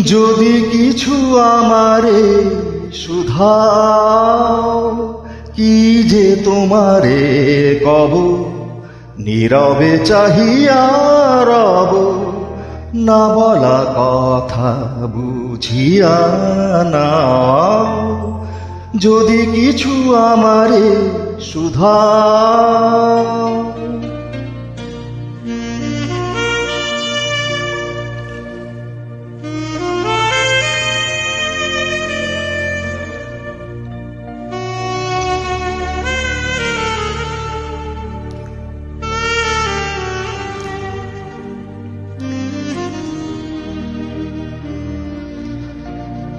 যদি কিছু আমারে সুধাও কি যে তোমারে কব? নীরবে চাহিয়া রব, না বলা কথা বুঝিয়া নাও। যদি কিছু আমারে সুধাও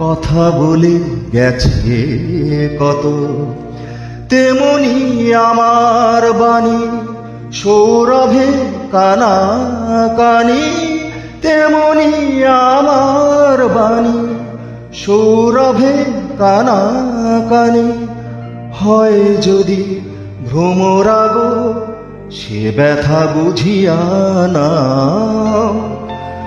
কথা বলে গেছে কত। তেমনি আমার বাণী সৌরভে কানা কানি। তেমনি আমার বাণী সৌরভে কানা কানি। হয় যদি ভ্রমরাগ সে ব্যথা বুঝিয়া না।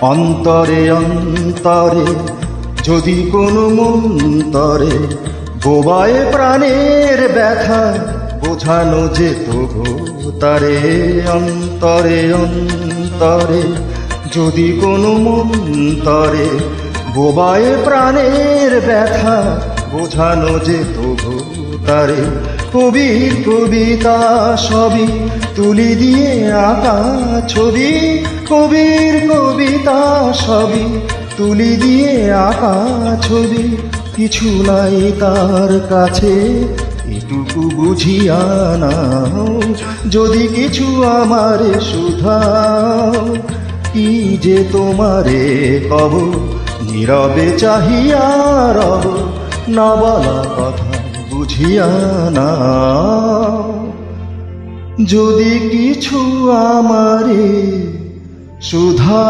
অন্তরে অন্তরে, যদি কোনো মন্তরে বোবায় প্রাণের ব্যথা, বোঝানো যেত গো তারে অন্তরে অন্তরে, যদি কোনো মন্তরে বোবায় প্রাণের ব্যথা, বোঝানো যেত গো তারে কবির কবিতা সবই তুলি দিয়ে আঁকা ছবি। কবির কবিতা সবই তুলি দিয়ে আঁকা ছবি। কিছু নাই তার কাছে, এটুকু বুঝিয়া নাও। যদি কিছু আমারে সুধাও কি যে তোমারে কব নীরবে চাহিয়া রব, না বলা কথা। বুঝিয়া না। যদি কিছু আমারে সুধা